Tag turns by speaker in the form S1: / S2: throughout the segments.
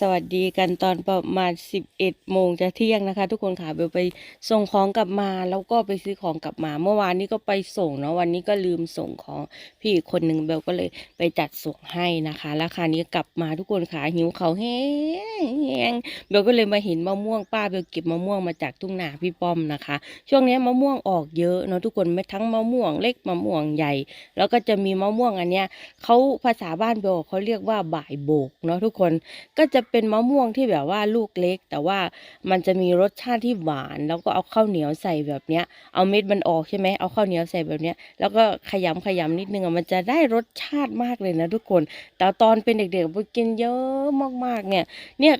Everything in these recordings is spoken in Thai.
S1: สวัสดีกันตอนประมาณ 11โมงจะเที่ยงนะคะ ทุกคนค่ะเบลไปส่งของกลับมาแล้วก็ไปซื้อของกลับมา เมื่อวานนี้ก็ไปส่งเนาะวันนี้ก็ลืมส่งของพี่อีกคนหนึ่งเบลก็เลยไปจัดส่งให้นะคะแล้วคานี้กลับมาทุกคนค่ะหิวเขาแห้งแห้งเบลก็เลยมาเห็นมะม่วงป้าเบลเก็บมะม่วงมาจากทุ่งนาพี่ป้อมนะคะ ช่วงนี้มะม่วงออกเยอะเนาะทุกคนไม่ทั้งมะม่วงเล็กมะม่วงใหญ่ แล้วก็จะมีมะม่วงอันเนี้ยเขาภาษาบ้านเบลเขาเรียกว่าบ่ายโบกเนาะทุกคนก็จะะเป็นมะม่วงที่แบบว่าลูกเล็ก แต่ว่ามันจะมีรสชาติที่หวาน แล้วก็เอาข้าวเหนียวใส่แบบเนี้ย เอาเม็ดมันออกใช่ไหมเอาข้าวเหนียวใส่แบบเนี้ย แล้วก็ขยำขยำนิดนึงอะมันจะได้รสชาติมากเลยนะทุกคน แต่ตอนเป็นเด็กๆไปกินเยอะมากๆเนี่ย เนี่ย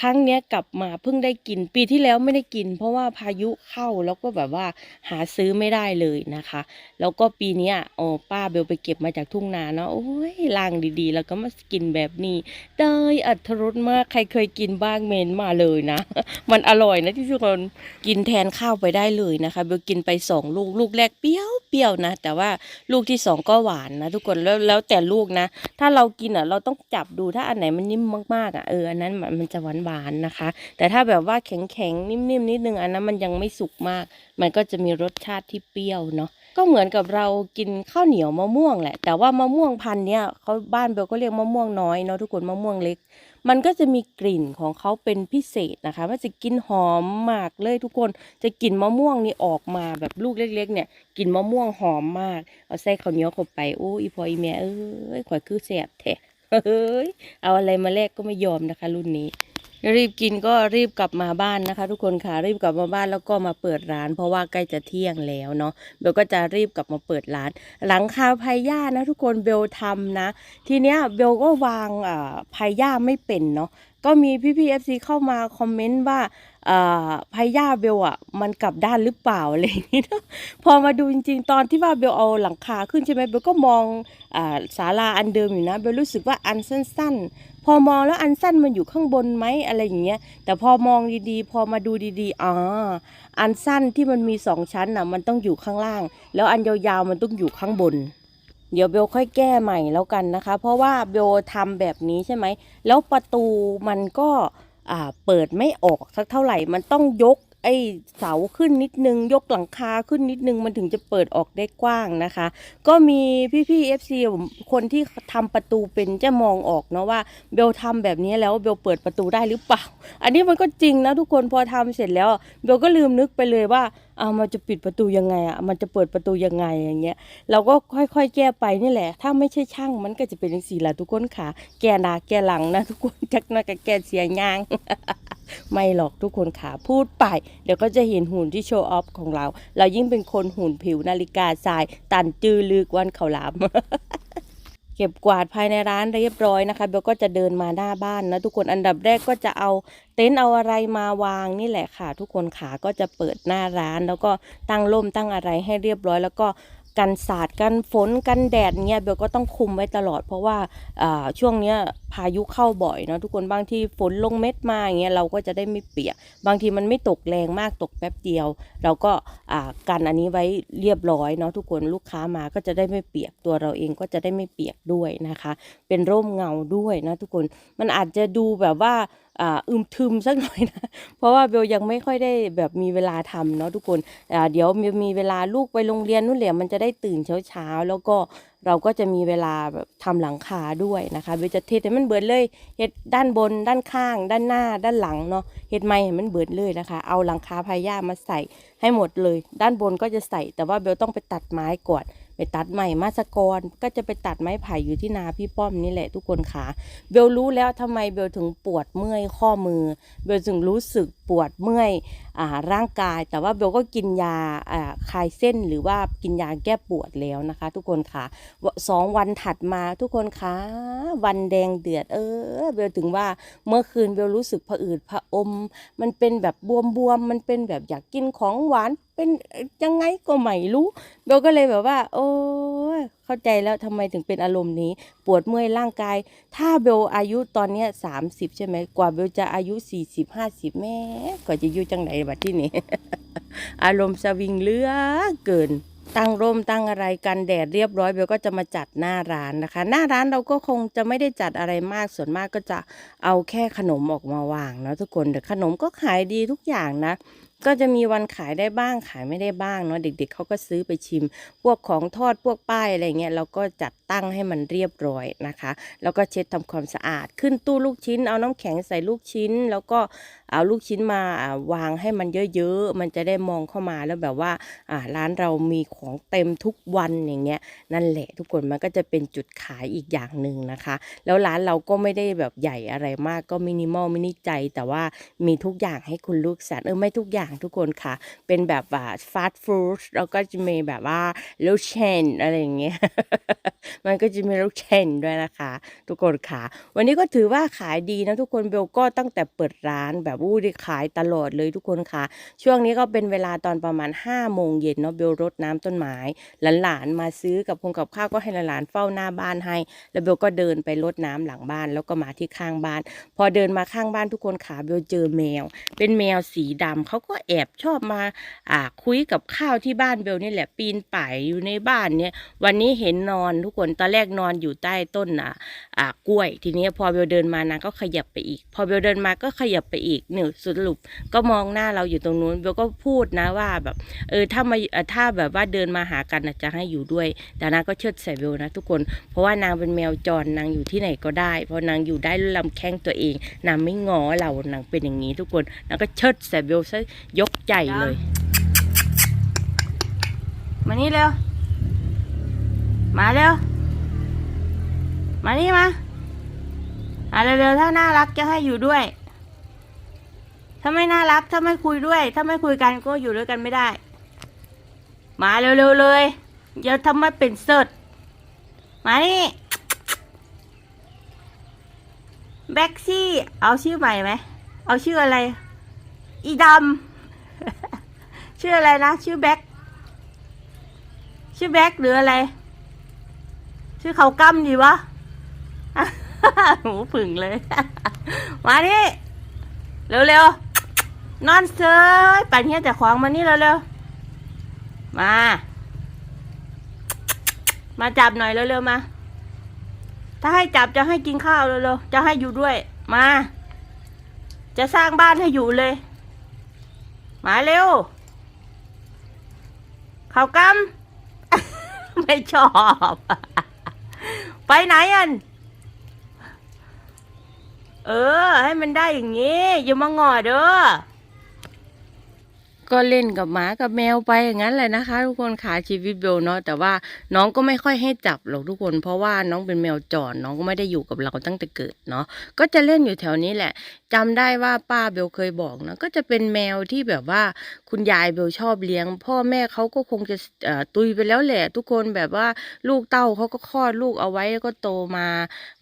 S1: ครั้งเนี้ยกลับมาเพิ่งได้กิน ปีที่แล้วไม่ได้กิน เพราะว่าพายุเข้าแล้วก็แบบว่าหาซื้อไม่ได้เลยนะคะ แล้วก็ปีเนี้ยโอ้ป้าเบลไปเก็บมาจากทุ่งนาเนาะโอ้ยลางดีๆ แล้วก็มากินแบบนี้ ได้อัตรสมากใครเคยกินบ้างเมนมาเลยนะ มันอร่อยนะที่ทุกคนกินแทนข้าวไปได้เลยนะคะเบลกินไปสองลูกลูกแรกเปรี้ยวเปรี้ยวนะ แต่ว่าลูกที่สองก็หวานนะทุกคนแล้วแล้วแต่ลูกนะ ถ้าเรากินอะเราต้องจับดูถ้าอันไหนมันนิ่มมากๆอะเอออันนั้นมันมันจะหวานหวานๆนะคะ แต่ถ้าแบบว่าแข็งๆนิ่มๆนิดนึงอันนั้นมันยังไม่สุกมาก มันก็จะมีรสชาติที่เปรี้ยวเนาะก็เหมือนกับเรากินข้าวเหนียวมะม่วงแหละ แต่ว่ามะม่วงพันธุ์เนี้ยเขาบ้านเบลก็เรียกมะม่วงน้อยเนาะทุกคนมะม่วงเล็ก มันก็จะมีกลิ่นของเขาเป็นพิเศษนะคะมันจะกินหอมมากเลยทุกคนจะกลิ่นมะม่วงนี่ออกมาแบบลูกเล็ก ๆ เนี่ยกลิ่นมะม่วงหอมมาก เอาใส่ข้าวเหนียวเข้าไปโอ้อีพออีแม่เอ้ยข่อยคือแสบแท้ เฮ้ยเอาอะไรมาแลกก็ไม่ยอมนะคะ รุ่นนี้ รีบกินก็รีบกลับมาบ้านนะคะ ทุกคนค่ะรีบกลับมาบ้านแล้วก็มาเปิดร้าน เพราะว่าใกล้จะเที่ยงแล้วเนาะเบลก็จะรีบกลับมาเปิดร้าน หลังคาพายย่านะ ทุกคนเบลทำนะ ทีเนี้ยเบลก็วางอ่าพายย่าไม่เป็นเนาะก็มีพี่พีเอฟซีเข้ามาคอมเมนต์ว่า พาย่าเบลอะมันกลับด้านหรือเปล่าอะไรอย่างนี้นะพอมาดูจริง ๆ ตอนที่ว่าเบลเอาหลังคาขึ้นใช่ไหมเบลก็มองศาลาอันเดิมอยู่นะเบลรู้สึกว่าอันสั้น ๆ พอมองแล้วอันสั้นมันอยู่ข้างบนไหมอะไรอย่างเงี้ยแต่พอมองดีๆ พอมาดูดีๆอ๋ออันสั้นที่มันมีสองชั้นน่ะมันต้องอยู่ข้างล่าง แล้วอันยาวๆมันต้องอยู่ข้างบนเดี๋ยวเบลค่อยแก้ใหม่แล้วกันนะคะ เพราะว่าเบลทำแบบนี้ใช่ไหม แล้วประตูมันก็ เปิดไม่ออกสักเท่าไหร่มันต้องยกไอ้เสาขึ้นนิดนึง ยกหลังคาขึ้นนิดนึง มันถึงจะเปิดออกได้กว้างนะคะ ก็มีพี่ๆ FC คนที่ทำประตูเป็นจะมองออกเนาะว่าเบลทำแบบนี้แล้วเบลเปิดประตูได้หรือเปล่า อันนี้มันก็จริงนะทุกคนพอทำเสร็จแล้วเบลก็ลืมนึกไปเลยว่า เอามันจะปิดประตูยังไงอะมันจะเปิดประตูยังไงอย่างเงี้ยเราก็ค่อยๆ แก้ไปนี่แหละ ถ้าไม่ใช่ช่างมันก็จะเป็นอย่างสี่แหละทุกคนค่ะ แกนาแกหลังนะทุกคนจักหน้อยกับแกเสียงางไม่หรอกทุกคนค่ะพูดไป เดี๋ยวก็จะเห็นหุ่นที่โชว์ออฟของเรา เรายิ่งเป็นคนหุ่นผิวนาฬิกาทราย ตันจือลึกวันเขาวลาม เก็บกวาดภายในร้านเรียบร้อยนะคะเบลก็จะเดินมาหน้าบ้านนะทุกคนอันดับแรกก็จะเอาเต็นท์เอาอะไรมาวางนี่แหละค่ะ ทุกคนขาก็จะเปิดหน้าร้าน แล้วก็ตั้งร่มตั้งอะไรให้เรียบร้อย แล้วก็กันสาดกันฝนกันแดดเนี่ยเบลก็ต้องคุมไว้ตลอด เพราะว่าช่วงเนี้ย พายุเข้าบ่อยเนาะทุกคนบางทีฝนลงเม็ดมาอย่างเงี้ยเราก็จะได้ไม่เปียก บางทีมันไม่ตกแรงมากตกแป๊บเดียว เราก็อ่ากันอันนี้ไว้เรียบร้อยเนาะทุกคนลูกค้ามาก็จะได้ไม่เปียกตัวเราเองก็จะได้ไม่เปียกด้วยนะคะ เป็นร่มเงาด้วยนะทุกคนมันอาจจะดูแบบว่าอ่าอึมทึมสักหน่อยนะ เพราะว่าเบลยังไม่ค่อยได้แบบมีเวลาทำเนาะทุกคนอ่าเดี๋ยวมีมีเวลาลูกไปโรงเรียนนู่นแหละมันจะได้ตื่นเช้าเช้าๆแล้วก็ เราก็จะมีเวลาแบบทำหลังคาด้วยนะคะเบลจะเทให้มันเบิดเลยเฮ็ดด้านบน ด้านข้าง ด้านหน้า ด้านหลังเนาะเฮ็ดไม้ให้มันเบิดเลยนะคะ เอาหลังคาพายามาใส่ให้หมดเลย ด้านบนก็จะใส่ แต่ว่าเบลต้องไปตัดไม้ก่อน ไปตัดใหม่มาสกรก็จะไปตัดไม้ไผ่อยู่ที่นาพี่ป้อมนี่แหละทุกคนค่ะ เบลรู้แล้วทำไมเบลถึงปวดเมื่อยข้อมือ เบลถึงรู้สึกปวดเมื่อยอ่าร่างกาย แต่ว่าเบลก็กินยาอ่าคลายเส้นหรือว่ากินยาแก้ปวดแล้วนะคะ ทุกคนค่ะสองวันถัดมาทุกคนค่ะวันแดงเดือดเออเบลถึงว่าเมื่อคืนเบลรู้สึกผะอืดผะอม มันเป็นแบบบวมๆมันเป็นแบบอยากกินของหวาน เป็นยังไงก็ไม่รู้เบลก็เลยแบบว่า โอ้ยเข้าใจแล้วทำไมถึงเป็นอารมณ์นี้ ปวดเมื่อยร่างกาย ถ้าเบลอายุตอนเนี้สามสิบใช่ไหมกว่าเบลจะอายุสี่สิบห้าสิบแม่กว่าจะอยู่จังไหนบัดที่นี่อารมณ์สวิงเลือเกินตั้งร่มตั้งอะไรกันแดดเรียบร้อยเบลก็จะมาจัดหน้าร้านนะคะ หน้าร้านเราก็คงจะไม่ได้จัดอะไรมากส่วนมากก็จะเอาแค่ขนมออกมาวางนะทุกคนแต่ขนมก็ขายดีทุกอย่างนะ ก็จะมีวันขายได้บ้างขายไม่ได้บ้างเนาะเด็ก ๆเขาก็ซื้อไปชิม พวกของทอดพวกป้ายอะไรเงี้ยเราก็จัด ตั้งให้มันเรียบร้อยนะคะ แล้วก็เช็ดทำความสะอาด ขึ้นตู้ลูกชิ้น เอาน้ำแข็งใส่ลูกชิ้น แล้วก็เอาลูกชิ้นมาวางให้มันเยอะๆ มันจะได้มองเข้ามาแล้วแบบว่าร้านเรามีของเต็มทุกวันอย่างเงี้ยนั่นแหละทุกคนมันก็จะเป็นจุดขายอีกอย่างหนึ่งนะคะ แล้วร้านเราก็ไม่ได้แบบใหญ่อะไรมากก็มินิมอลมินิใจ แต่ว่ามีทุกอย่างให้คุณลูกสานเออไม่ทุกอย่างทุกคนค่ะ เป็นแบบว่าฟาสต์ฟู้ดแล้วก็จะมีแบบว่าลูกเชนอะไรอย่างเงี้ยมันก็จะมีลูกเชนด้วยนะคะ ทุกคนค่ะ วันนี้ก็ถือว่าขายดีนะทุกคนเบลก็ตั้งแต่เปิดร้านแบบอู้ได้ขายตลอดเลยทุกคนค่ะ ช่วงนี้ก็เป็นเวลาตอนประมาณ5้าโมงเย็นเนาะเบลรดน้ำต้นไม้หลานๆมาซื้อกับคงกับข้าวก็ให้หลานๆเฝ้าหน้าบ้านให้ แล้วเบลก็เดินไปรดน้ำหลังบ้าน แล้วก็มาที่ข้างบ้าน พอเดินมาข้างบ้านทุกคนขาเบลเจอแมว เป็นแมวสีดำเขาก็แอบชอบมาอ่าคุยกับข้าวที่บ้านเบลนี่แหละปีนป่ายอยู่ในบ้านเนี่ยวันนี้เห็นนอนทุกคนตอนแรกนอนอยู่ใต้ต้นอะอ่ากล้วย ทีนี้พอเบลเดินมานางก็ขยับไปอีก พอเบลเดินมาก็ขยับไปอีกเนี่ยสรุปก็มองหน้าเราอยู่ตรงนู้นเบลก็พูดนะว่าแบบ เออถ้ามาถ้าแบบว่าเดินมาหากันนะจะให้อยู่ด้วย แต่นางก็เชิดใส่เบลนะทุกคน เพราะว่านางเป็นแมวจรนางอยู่ที่ไหนก็ได้ เพราะนางอยู่ได้ลำแข้งตัวเองนางไม่งอเรานางเป็นอย่างนี้ทุกคนนางก็เชิดใส่เบลซะยกใหญ่เลยมานี่เร็ว มาเร็ว มานี่มาอะเร็วๆถ้าน่ารักจะให้อยู่ด้วย ถ้าไม่น่ารักถ้าไม่คุยด้วย ถ้าไม่คุยกันก็อยู่ด้วยกันไม่ได้ มาเร็วๆเลยอย่าทำมาเป็นเสิร์ตมานี่แบ็กซี่ เอาชื่อใหม่ไหม เอาชื่ออะไร อีดำ ชื่ออะไรนะ ชื่อแบ็กชื่อแบ็กหรืออะไร ชื่อเขากำดีวะ หูผึ่งเลย มานี่เร็วๆ นอนเซยปั่นเฮียแต่ขวางมานี่เร็วๆ มา มาจับหน่อยเร็วๆ มา ถ้าให้จับจะให้กินข้าวเร็วๆ จะให้อยู่ด้วย มา จะสร้างบ้านให้อยู่เลย มาเร็ว เขากำไม่ชอบ ไปไหนอัน เออ ให้มันได้อย่างนี้ อย่ามางอเด้อก็เล่นกับหมากับแมวไปอย่างนั้นแหละนะคะ ทุกคนขาชีวิตเบลเนาะแต่ว่าน้องก็ไม่ค่อยให้จับหรอกทุกคน เพราะว่าน้องเป็นแมวจรน้องก็ไม่ได้อยู่กับเราตั้งแต่เกิดเนาะก็จะเล่นอยู่แถวนี้แหละ จำได้ว่าป้าเบลเคยบอกนะก็จะเป็นแมวที่แบบว่าคุณยายเบลชอบเลี้ยง พ่อแม่เขาก็คงจะอ่อตุยไปแล้วแหละ ทุกคนแบบว่าลูกเต้าเขาก็คลอดลูกเอาไว้แล้วก็โตมา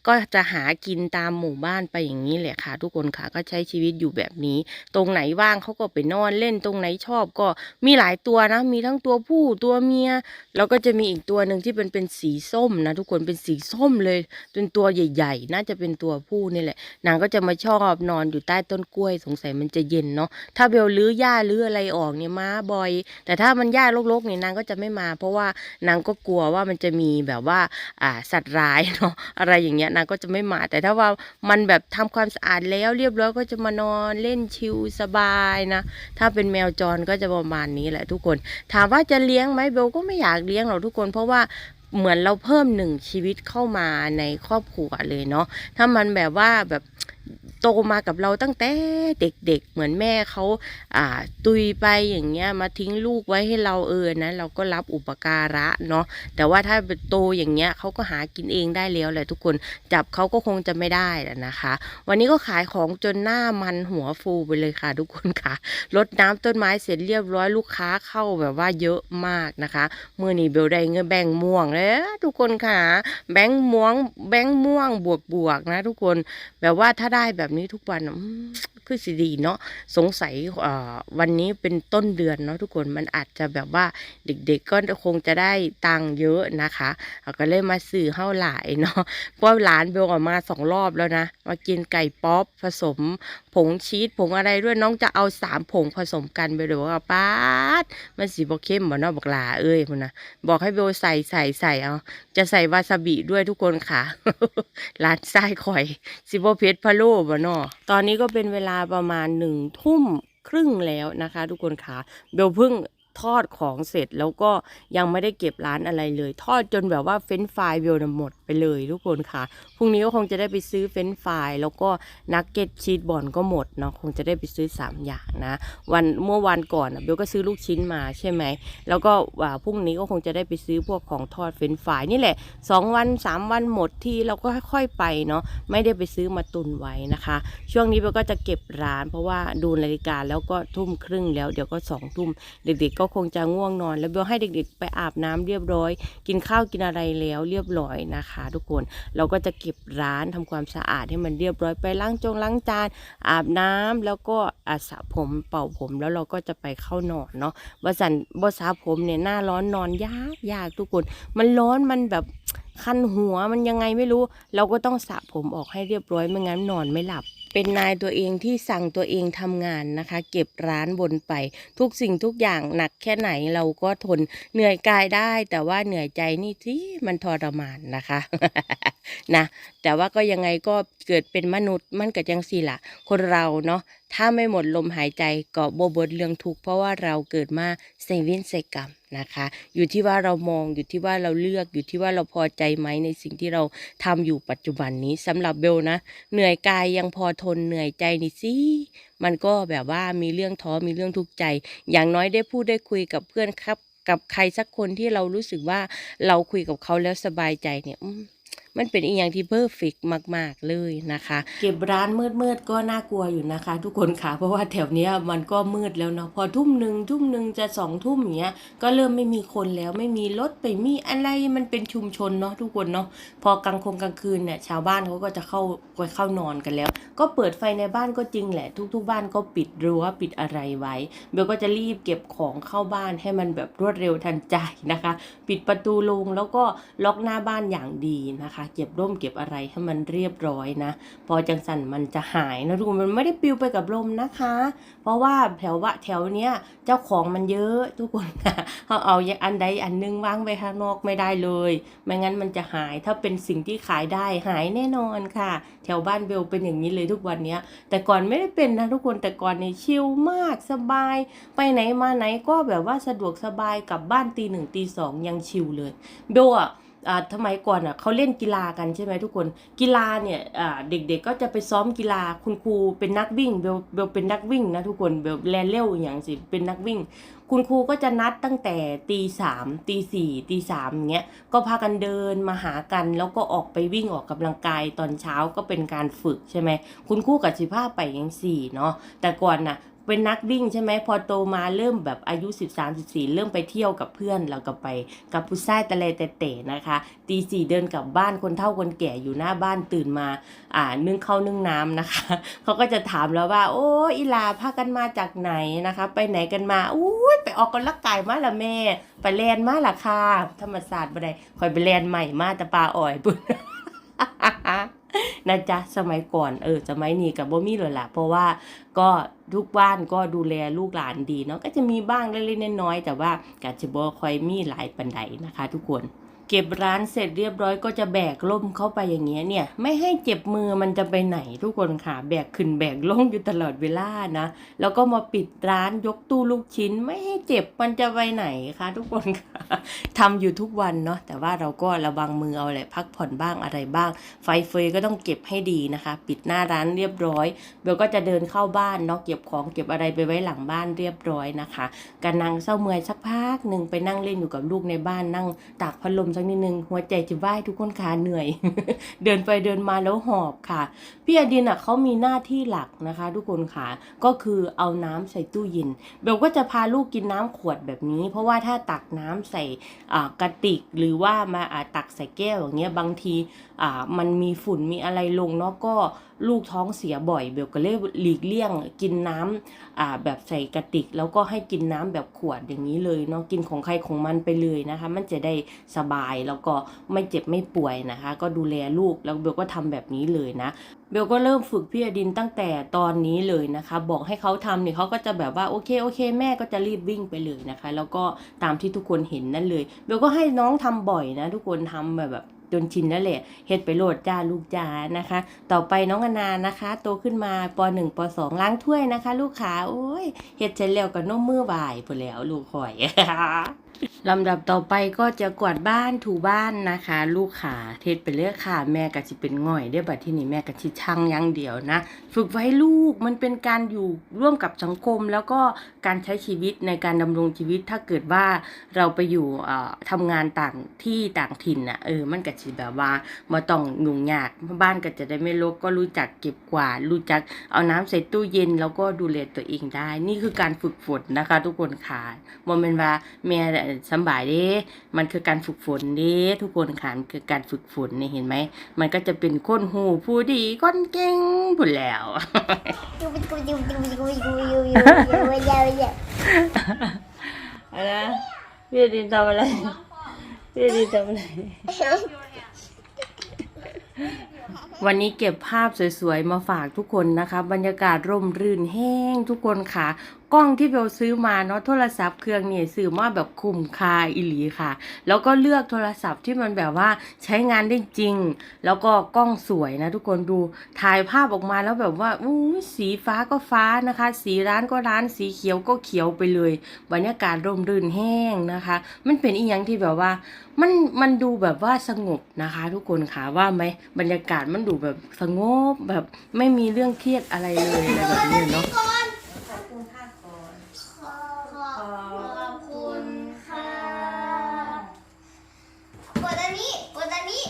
S1: ก็จะหากินตามหมู่บ้านไปอย่างนี้แหละค่ะ ทุกคนค่ะก็ใช้ชีวิตอยู่แบบนี้ ตรงไหนว่างเขาก็ไปนอนเล่นตรงไหนชอบก็มีหลายตัวนะ มีทั้งตัวผู้ตัวเมียแล้วก็จะมีอีกตัวหนึ่งที่เป็นเป็นสีส้มนะทุกคนเป็นสีส้มเลยเป็นตัวใหญ่ ๆ น่าจะเป็นตัวผู้นี่แหละนางก็จะมาชอบนอนอยู่ใต้ต้นกล้วยสงสัยมันจะเย็นเนาะถ้าเบลลื้อหญ้าลื้ออะไรออกเนี่ยมาบ่อย แต่ถ้ามันหญ้ารกๆเนี่ยนางก็จะไม่มา เพราะว่านางก็กลัวว่ามันจะมีแบบว่าอ่าสัตว์ร้ายเนาะอะไรอย่างเงี้ยนางก็จะไม่มา แต่ถ้าว่ามันแบบทำความสะอาดแล้วเรียบร้อยก็จะมานอนเล่นชิลสบายนะถ้าเป็นแมวจรก็จะประมาณนี้แหละทุกคน ถามว่าจะเลี้ยงไหมเบลก็ไม่อยากเลี้ยงหรอกทุกคน เพราะว่าเหมือนเราเพิ่มหนึ่งชีวิตเข้ามาในครอบครัวเลยเนาะถ้ามันแบบว่าแบบ โตมากับเราตั้งแต่เด็กๆเหมือนแม่เขาอ่าตุยไปอย่างเงี้ยมาทิ้งลูกไว้ให้เราเออนะเราก็รับอุปการะเนาะแต่ว่าถ้าโตอย่างเงี้ยเขาก็หากินเองได้แล้วแหละทุกคนจับเขาก็คงจะไม่ได้แหละนะคะ วันนี้ก็ขายของจนหน้ามันหัวฟูไปเลยค่ะ ทุกคนค่ะรดน้ำต้นไม้เสร็จเรียบร้อยลูกค้าเข้าแบบว่าเยอะมากนะคะเมื่อนี้เบลได้เงินแบงม่วงแล้วทุกคนค่ะ แบงม่วงแบงม่วงบวกบวกๆนะ ทุกคนแบบว่าถ้าได้แบบนี้ทุกวันคือสิดีเนาะสงสัยวันนี้เป็นต้นเดือนเนาะทุกคนมันอาจจะแบบว่าเด็กๆก็คงจะได้ตังเยอะนะคะเราก็เลยมาสื่อเข้าหลายเนาะเพราะหลานเบลออกมาสองรอบแล้วนะ มากินไก่ป๊อปผสม ผงชีสผงอะไรด้วยน้องจะเอาสามผงผสมกันไปเลยว่าป้าดมันสีบอเข้มบ่เนาะบอกลาเอ้ยพุ่นนะบอกให้เบลใส่ใส่ใส่เอาจะใส่วาซาบิด้วยทุกคนค่ะร้านไส้ข่อยซิโบเพชรพะโล่บ่เนาะตอนนี้ก็เป็นเวลาประมาณหนึ่งทุ่มครึ่งแล้วนะคะ ทุกคนค่ะเบลเพิ่ง ทอดของเสร็จแล้วก็ยังไม่ได้เก็บร้านอะไรเลย ทอดจนแบบว่าเฟรนช์ฟรายเบลนหมดไปเลยทุกคนค่ะพรุ่งนี้ก็คงจะได้ไปซื้อเฟรนช์ฟรายแล้วก็นักเก็ตชีสบอลก็หมดเนาะคงจะได้ไปซื้อ 3 อย่างนะวันเมื่อวันก่อนเบลก็ซื้อลูกชิ้นมาใช่ไหมแล้วก็ว่าพรุ่งนี้ก็คงจะได้ไปซื้อพวกของทอดเฟรนช์ฟรายนี่แหละสองวันสามวันหมดที่เราก็ค่อยๆไปเนาะไม่ได้ไปซื้อมาตุนไว้นะคะ ช่วงนี้เบลก็จะเก็บร้าน เพราะว่าดูนาฬิกาแล้วก็ทุ่มครึ่งแล้วเดี๋ยวก็สองทุ่มเด็กๆก็็คงจะง่วงนอน แล้วเบลให้เด็กๆ ไปอาบน้ำเรียบร้อย กินข้าวกินอะไรแล้วเรียบร้อยนะคะ ทุกคนเราก็จะเก็บร้านทำความสะอาดให้มันเรียบร้อยไปล้างจงล้างจานอาบน้ำแล้วก็อาสระผมเป่าผมแล้วเราก็จะไปเข้านอนเนาะบสันบสาผมเนี่ยหน้าร้อนนอนยากยากทุกคน มันร้อนมันแบบคันหัวมันยังไงไม่รู้ เราก็ต้องสระผมออกให้เรียบร้อยไม่งั้นนอนไม่หลับ เป็นนายตัวเองที่สั่งตัวเองทำงานนะคะ เก็บร้านบนไป ทุกสิ่งทุกอย่างหนักแค่ไหนเราก็ทนเหนื่อยกายได้ แต่ว่าเหนื่อยใจนี่ที่มันทรมานนะคะนะแต่ว่าก็ยังไงก็เกิดเป็นมนุษย์มันก็จังสี่ล่ะคนเราเนาะ ถ้าไม่หมดลมหายใจก็บ่บดเรื่องทุกข์เพราะว่าเราเกิดมาเซเว่นเซกรรมนะคะ อยู่ที่ว่าเรามองอยู่ที่ว่าเราเลือกอยู่ที่ว่าเราพอใจไหมในสิ่งที่เราทำอยู่ปัจจุบันนี้สำหรับเบลนะ เหนื่อยกายยังพอทนเหนื่อยใจนี่สิมันก็แบบว่ามีเรื่องท้อมีเรื่องทุกข์ใจ อย่างน้อยได้พูดได้คุยกับเพื่อนครับ กับใครสักคนที่เรารู้สึกว่าเราคุยกับเขาแล้วสบายใจเนี่ยอื มันเป็นอีกอย่างที่เพอร์เฟกมาก ๆ เลยนะคะ เก็บร้านมืดๆก็น่ากลัวอยู่นะคะ ทุกคนค่ะเพราะว่าแถวเนี้ยมันก็มืดแล้วเนาะพอทุ่มหนึ่งทุ่มหนึ่งจะสองทุ่มอย่างเงี้ยก็เริ่มไม่มีคนแล้วไม่มีรถไปมีอะไรมันเป็นชุมชนเนาะทุกคนเนาะพอกลางคงกลางคืนเนี่ยชาวบ้านเขาก็จะเข้าไปเข้านอนกันแล้ว ก็เปิดไฟในบ้านก็จริงแหละ ทุก ๆ บ้านก็ปิดรั้วปิดอะไรไว้เบลก็จะรีบเก็บของเข้าบ้านให้มันแบบรวดเร็วทันใจนะคะ ปิดประตูลงแล้วก็ล็อกหน้าบ้านอย่างดีนะคะเก็บร่มเก็บอะไรให้มันเรียบร้อยนะ พอจังสันมันจะหายนะทุกคนมันไม่ได้ปลิวไปกับลมนะคะ เพราะว่าแถวว่าแถวเนี้ยเจ้าของมันเยอะทุกคนค่ะเขาเอาอย่างอันใดอันหนึงวางไว้ข้างนอกไม่ได้เลย ไม่งั้นมันจะหายถ้าเป็นสิ่งที่ขายได้หายแน่นอนค่ะ แถวบ้านเบลเป็นอย่างนี้เลยทุกวันเนี้ย แต่ก่อนไม่ได้เป็นนะทุกคนแต่ก่อนเนี่ยชิลมากสบาย ไปไหนมาไหนก็แบบว่าสะดวกสบายกลับบ้านตีหนึ่งตีสองยังชิลเลยเบลอะ ทำไมก่อนอะเขาเล่นกีฬากันใช่ไหมทุกคน กีฬาเนี่ยอ่าเด็กๆก็จะไปซ้อมกีฬาคุณครูเป็นนักวิ่งเบลเบลเป็นนักวิ่งนะทุกคนเบลแลนเร็วอย่างสิเป็นนักวิ่ง คุณครูก็จะนัดตั้งแต่ตีสามตีสี่ตีสามอย่างเงี้ยก็พากันเดินมาหากันแล้วก็ออกไปวิ่งออกกำลังกายตอนเช้าก็เป็นการฝึกใช่ไหมคุณครูกับสิภาพไปยังสี่เนาะแต่ก่อนน่ะ เป็นนักวิ่งใช่ไหมพอโตมาเริ่มแบบอายุ 13 14 เริ่มไปเที่ยวกับเพื่อนเราก็ไปกับผู้ชายตะเลแต่เตะนะคะ ตีสี่เดินกลับบ้านคนเฒ่าคนแก่อยู่หน้าบ้านตื่นมา อ่านึ่งข้าวนึ่งน้ำนะคะ เขาก็จะถามแล้วว่า โอ้อีลาพากันมาจากไหนนะคะ ไปไหนกันมาอู้ไปออกกำลังกายมาละแม่ ไปแลนมาละค่ะธรรมศาสตร์บ่ได้คอยไปแลนใหม่มาแต่ปลาอ่อยปุ่นนะจ๊ะสมัยก่อนเออสมัยนี้กับบ่มีเลยล่ะเพราะว่าก็ ทุกบ้านก็ดูแลลูกหลานดีเนาะก็จะมีบ้างเล็กๆน้อยๆแต่ว่ากาจะบอคอยมีหลายปันไดนะคะ ทุกคน เก็บร้านเสร็จเรียบร้อยก็จะแบกล่มเข้าไปอย่างเงี้ยเนี่ย ไม่ให้เจ็บมือมันจะไปไหนทุกคนค่ะ แบกขึ้นแบกลงอยู่ตลอดเวลานะ แล้วก็มาปิดร้านยกตู้ลูกชิ้น ไม่ให้เจ็บมันจะไปไหนคะทุกคนค่ะทำอยู่ทุกวันเนาะแต่ว่าเราก็ระวังมือเอาแหละพักผ่อนบ้างอะไรบ้าง ไฟเฟยก็ต้องเก็บให้ดีนะคะ ปิดหน้าร้านเรียบร้อยเบลก็จะเดินเข้าบ้านเนาะเก็บของเก็บอะไรไปไว้หลังบ้านเรียบร้อยนะคะการนั่งเศร้าเมื่อยสักพักหนึ่งไปนั่งเล่นอยู่กับลูกในบ้านนั่งตากพัดลมสักนิดนึงหัวใจจะว่ายทุกคนขาเหนื่อย เดินไปเดินมาแล้วหอบค่ะ พี่อดินอะเขามีหน้าที่หลักนะคะ ทุกคนค่ะก็คือเอาน้ำใส่ตู้เย็นเบลก็จะพาลูกกินน้ำขวดแบบนี้ เพราะว่าถ้าตักน้ำใส่กระติกหรือว่ามาตักใส่แก้วอย่างเงี้ยบางทีมันมีฝุ่นมีอะไรลงเนาะก็ลูกท้องเสียบ่อยเบลก็เลยหลีกเลี่ยงกินน้ำอ่าแบบใส่กระติก แล้วก็ให้กินน้ำแบบขวดอย่างนี้เลยเนาะกินของใครของมันไปเลยนะคะ มันจะได้สบายแล้วก็ไม่เจ็บไม่ป่วยนะคะ ก็ดูแลลูกแล้วเบลก็ทำแบบนี้เลยนะเบลก็เริ่มฝึกพี่อดินตั้งแต่ตอนนี้เลยนะคะ บอกให้เขาทำเนี่ยเขาก็จะแบบว่าโอเคโอเค แม่ก็จะรีบวิ่งไปเลยนะคะ แล้วก็ตามที่ทุกคนเห็นนั่นเลยเบลก็ให้น้องทำบ่อยนะ ทุกคนทำแบบแบบจนชินแล้วแหละเฮ็ดไปโหลดจ้าลูกจ้านะคะ ต่อไปน้องอนานะคะ โตขึ้นมาป .1 ป .2 ล้างถ้วยนะคะ ลูกขาโอ้ยเฮ็ดเสร็จแล้วก็นมมือบ่ายพอแล้วลูกข่อย ลำดับต่อไปก็จะกวาดบ้านถูบ้านนะคะ ลูกขาเทศไปเรื่อยค่ะ แม่ก็จะเป็นง่อยเด้บัดที่นี่แม่ก็ชิช่างย่างเดียวนะ ฝึกไว้ลูกมันเป็นการอยู่ร่วมกับสังคม แล้วก็การใช้ชีวิตในการดำรงชีวิตถ้าเกิดว่าเราไปอยู่เอ่อทำงานต่างที่ต่างถิ่นน่ะเออมันก็จะแบบว่ามาต้องยุ่งยากบ้านก็จะได้ไม่รกก็รู้จักเก็บกวาดรู้จักเอาน้ำใส่ตู้เย็นแล้วก็ดูแลตัวเองได้ นี่คือการฝึกฝนนะคะ ทุกคนค่ะบ่แม่นว่าแม่สำบายเด้มันคือการฝึกฝนเด้ทุกคนค่ะมันคือการฝึกฝนนี่เห็นไหม มันก็จะเป็นคนหูผู้ดีคนเก่งผุนแล้วอะไรนะพี่ดินทำอะไรพี่ดินทำอะไร วันนี้เก็บภาพสวยๆ มาฝากทุกคนนะคะ บรรยากาศร่มรื่นแห้งทุกคนค่ะ กล้องที่เบลซื้อมาเนาะโทรศัพท์เครื่องเนี่ยซื้อมาแบบคุ้มค่าอิหลีค่ะ แล้วก็เลือกโทรศัพท์ที่มันแบบว่าใช้งานได้จริง แล้วก็กล้องสวยนะทุกคนดูถ่ายภาพออกมาแล้วแบบว่าอู้สีฟ้าก็ฟ้านะคะ สีร้านก็ร้านสีเขียวก็เขียวไปเลย บรรยากาศร่มรื่นแห้งนะคะ มันเป็นอีหยังที่แบบว่า มันมันดูแบบว่าสงบนะคะ ทุกคนค่ะว่าไหมบรรยากาศมันดูแบบสงบแบบไม่มีเรื่องเครียดอะไรเลยอะไรแบบนี้เนาะ
S2: ขอบคุณค่ะก่อน
S3: ขอบคุณค่ะกดอันนี้กดอันนี้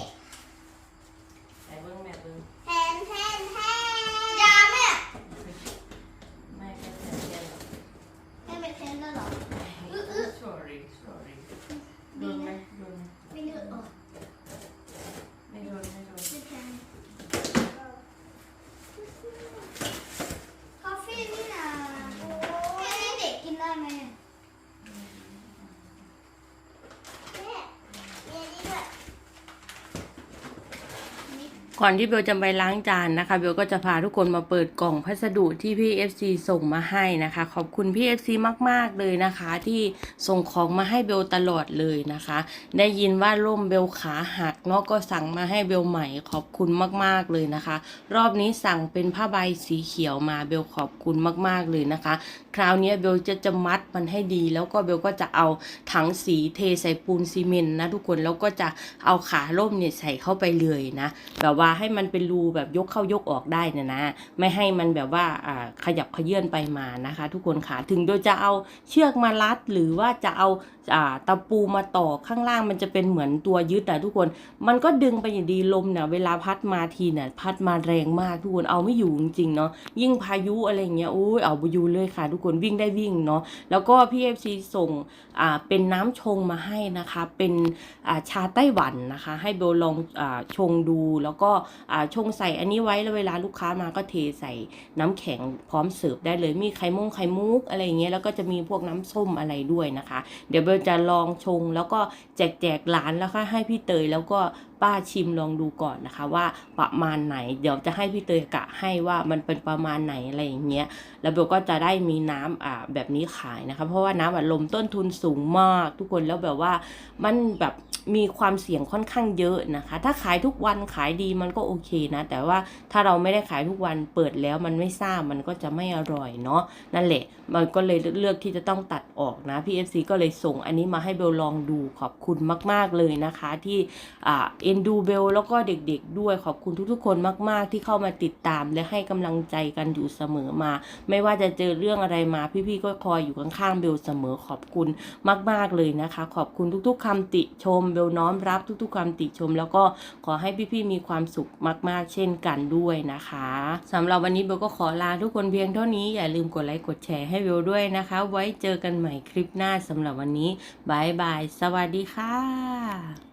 S1: ไหนเบิ้งแม่เบิ้ง
S3: แทนแทนแทนยาแม่
S1: ไม่ไม่ไม่ไม่
S3: แม่เป็นแทนแล้วเหรอ
S1: sorry sorry โดนไหมโดนไหม
S3: ไม่เลือดออก
S1: ไม่โดนไม่โดน
S3: ไม่แทนคอฟฟี่นี่นะแค่นี้เด็กกินได้ไหมแม่มีอันนี้ด้วย
S1: ก่อนที่เบลจะไปล้างจานนะคะ เบลก็จะพาทุกคนมาเปิดกล่องพัสดุที่พี่ FC ส่งมาให้นะคะ ขอบคุณพี่ FC มาก ๆ เลยนะคะ ที่ส่งของมาให้เบลตลอดเลยนะคะ ได้ยินว่าร่มเบลขาหักเนาะก็สั่งมาให้เบลใหม่ ขอบคุณมาก ๆ เลยนะคะ รอบนี้สั่งเป็นผ้าใบสีเขียวมาเบลขอบคุณมาก ๆ เลยนะคะ คราวนี้เบลจะจะมัดมันให้ดี แล้วก็เบลก็จะเอาถังสีเทใส่ปูนซีเมนต์นะทุกคนแล้วก็จะเอาขาล่มเนี่ยใส่เข้าไปเลยนะแบบว่าให้มันเป็นรูแบบยกเข้ายกออกได้นะนะ ไม่ให้มันแบบว่าขยับขยื่นไปมานะคะ ทุกคนค่ะถึงโดยจะเอาเชือกมารัดหรือว่าจะเอาตะปูมาต่อข้างล่างมันจะเป็นเหมือนตัวยึดอะทุกคน มันก็ดึงไปอย่างดีลมเนี่ยเวลาพัดมาทีเนี่ยพัดมาแรงมากทุกคนเอาไม่อยู่จริงๆเนาะยิ่งพายุอะไรเงี้ยโอ้ยเอาไปอยู่เลยค่ะ ทุกคนวิ่งได้วิ่งเนาะแล้วก็พี่เอฟซีส่งอ่าเป็นน้ำชงมาให้นะคะ เป็นอ่าชาไต้หวันนะคะ ให้เบลลองอ่าชงดูแล้วก็อ่าชงใส่อันนี้ไว้แล้วเวลาลูกค้ามาก็เทใส่น้ำแข็งพร้อมเสิร์ฟได้เลยมีไข่มุงไข่มุกอะไรเงี้ยแล้วก็จะมีพวกน้ำส้มอะไรด้วยนะคะ เดี๋ยวเบลจะลองชงแล้วก็แจกแจกหลานแล้วก็ให้พี่เตยแล้วก็ ป้าชิมลองดูก่อนนะคะ ว่าประมาณไหน เดี๋ยวจะให้พี่เตยกะให้ว่ามันเป็นประมาณไหนอะไรอย่างเงี้ยแล้วเบลก็จะได้มีน้ำอ่าแบบนี้ขายนะคะ เพราะว่าน้ำอัดลมต้นทุนสูงมาก ทุกคนแล้วแบบว่ามันแบบมีความเสี่ยงค่อนข้างเยอะนะคะ ถ้าขายทุกวันขายดีมันก็โอเคนะ แต่ว่าถ้าเราไม่ได้ขายทุกวันเปิดแล้วมันไม่ทราบมันก็จะไม่อร่อยเนาะนั่นแหละ มันก็เลยเลือกที่จะต้องตัดออกนะพี่เอฟซีก็เลยส่งอันนี้มาให้เบลลองดูขอบคุณมาก ๆเลยนะคะที่อ่าเอ็นดูเบลแล้วก็เด็กๆด้วยขอบคุณทุกๆ คนมาก ๆ ที่เข้ามาติดตามและให้กำลังใจกันอยู่เสมอมา ไม่ว่าจะเจอเรื่องอะไรมาพี่ๆก็คอยอยู่ข้างๆเบลเสมอขอบคุณมาก ๆเลยนะคะ ขอบคุณทุกๆคำติชม เบลน้อมรับทุกๆคำติชม แล้วก็ขอให้พี่ๆมีความสุขมาก ๆ เช่นกันด้วยนะคะสำหรับวันนี้เบลก็ขอลาทุกคนเพียงเท่านี้อย่าลืมกดไลค์กดแชร์ให้เบลด้วยนะคะ ไว้เจอกันใหม่คลิปหน้าสำหรับวันนี้บายบายสวัสดีค่ะ